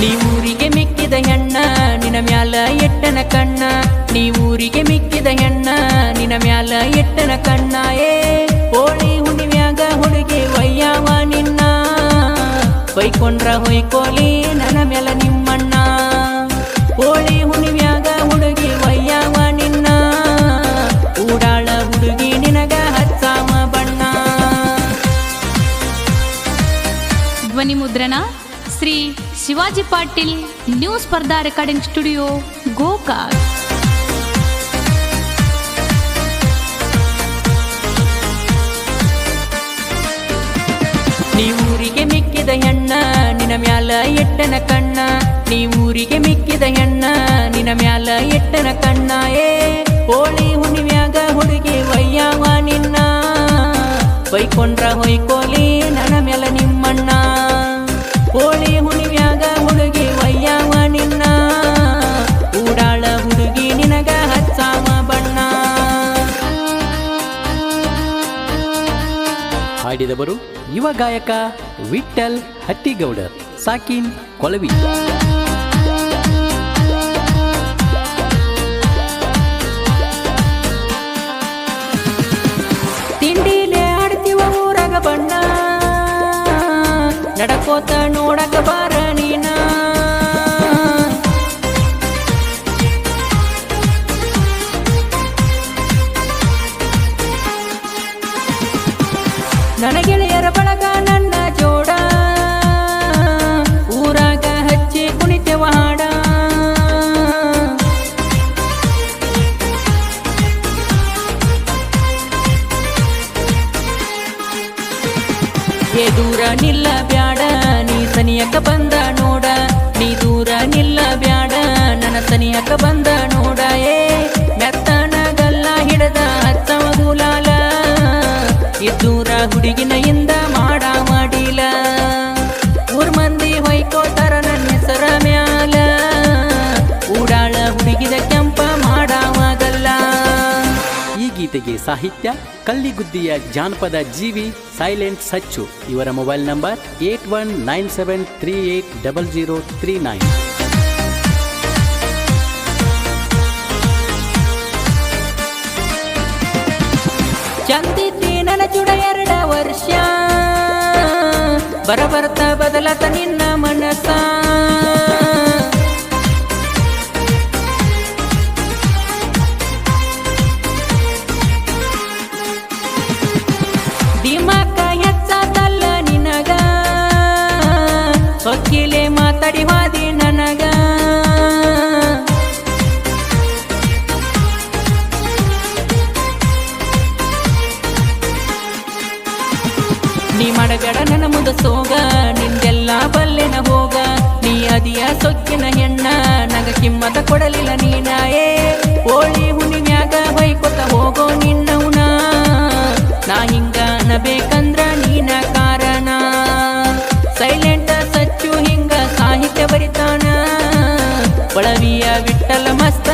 ನೀ ಊರಿಗೆ ಮಿಕ್ಕಿದ ಹೆಣ್ಣ ನಿನ ಮ್ಯಾಲ ಎಟ್ಟನ ಕಣ್ಣ. ಊರಿಗೆ ಮಿಕ್ಕಿದ ಹೆಣ್ಣ ನಿನ ಮ್ಯಾಲ ಎಟ್ಟನ ಕಣ್ಣ. ಏ ಹೋಳಿ ಹುಣ್ಣಿಮ್ಯಾಗ ಹುಡುಗಿ ವಯ್ಯಾವ ನಿನ್ನ. ಹೊಯ್ಕೊಂಡ್ರ ಹೊಯ್ಕೋಲಿ ನನ್ನ ಮ್ಯಾಲ ನಿಮ್ಮಣ್ಣ. ಹೋಳಿ ಹುಣ್ಣಿಮ್ಯಾಗ ಹುಡುಗಿ ವಯ್ಯಾವ ನಿನ್ನ. ಊಡಾಳ ಹುಡುಗಿ ನಿನಗ ಹಚ್ಚಾಮ ಬಣ್ಣ. ಧ್ವನಿ ಮುದ್ರಣ Shri Shivaji Patil new Spardha recording studio Gokak. ನೀ ಊರಿಗೆ ಮಿಕ್ಕಿದ ಹೆಣ್ಣ ನಿನ ಮ್ಯಾಲ ಎಟ್ಟನ ಕಣ್ಣ. ನೀ ಊರಿಗೆ ಮಿಕ್ಕಿದ ಹೆಣ್ಣ ನಿನ ಮ್ಯಾಲ ಎಟ್ಟನ ಕಣ್ಣ. ಏ, ಹೋಳಿ ಹುಣ್ಣಿಮ್ಯಾಗ ಹುಡುಗಿ ವಯ್ಯಾವ ನಿನ್ನ. ಬೈಕೊಂಡ್ರ ಹೊಯ್ಕೋಲಿ, ನನ್ನ ಮ್ಯಾಲ ನಿಮ್ಮಣ್ಣ. ಹಾಡಿದವರು ಯುವ ಗಾಯಕ ವಿಠಲ್ ಹಟ್ಟಿಗೌಡರ್ ಸಾಕಿನ್ ಕೊಳವಿ ತಿಂಡಿನೇ ಆಡ್ತೀವ ಊರಾಗ ಬಣ್ಣ ನಡಕೋತ ನೋಡಕ ಬಾರ. ನನ್ನ ಗೆಳೆಯರ ಬಳಗ ನನ್ನ ಜೋಡ. ಊರಾಗ ಹಚ್ಚಿ ಕುಣಿತೆವ ಹಾಡ ಏ ದೂರ ನಿಲ್ಲ ಬ್ಯಾಡ, ನೀ ಸನಿಯಕ ಬಂದ ನೋಡ. ನೀ ದೂರ ನಿಲ್ಲ ಬ್ಯಾಡ, ನನ್ನ ಸನಿಯಕ ಬಂದ ನೋಡ. ಇಂದ ಮಾಡ ಮಾಡಿಲ್ಲ ಊರ್ ಮಂದಿ ಹೊಯ್ಕೋತಾರ ನನ್ನ ಹೆಸರ ಮ್ಯಾಲ. ಊಡಾಳ ಹುಡುಗಿದ ಕೆಂಪ ಮಾಡಾವಾಗಲ್ಲ. ಈ ಗೀತೆಗೆ ಸಾಹಿತ್ಯ ಕಲ್ಲಿಗುದ್ದಿಯ ಜಾನಪದ ಜೀವಿ ಸೈಲೆಂಟ್ ಸಚ್ಚು. ಇವರ mobile number eight one nine seven three eight double zero three nine. ಚಂದಿದ್ದಿ ನನ್ನ ಚುಡ ಎರಡ ವರ್ಷ ಬರಬರ್ತ ಬದಲತ ನಿನ್ನ ಮನಸ ದಿಮಾಕ ಹೆಚ್ಚದಲ್ಲ ನಿನಗ. ಸೊಕ್ಕಿಲೆ ಮಾತಾಡಿ ಹಾದಿ ನನಗ. ನೀ ಮಾಡಬೇಡ ನನ್ನ ಮುದ ಸೋಗ, ನಿಂದೆಲ್ಲ ಬಲ್ಲೆನ ಹೋಗ. ನೀ ಅದಿಯ ಸೊಕ್ಕಿನ ಹೆಣ್ಣ, ನಗ ಕಿಮ್ಮತ ಕೊಡಲಿಲ್ಲ ನೀನಾಯೇ ಓಳಿ ಹುಣ್ಣಿಮ್ಯಾಗ ಬೈಕೊತ ಹೋಗೋ ನಿನ್ನವನ ನಾ ಹಿಂಗ ಅನ್ನಬೇಕಂದ್ರ ನೀನ ಕಾರಣ. ಸೈಲೆಂಟ್ ಸಚ್ಚು ಹಿಂಗ ಸಾಹಿತ್ಯ ಬರಿತಾನ ಒಳವಿಯ ವಿಠಲ ಮಸ್ತ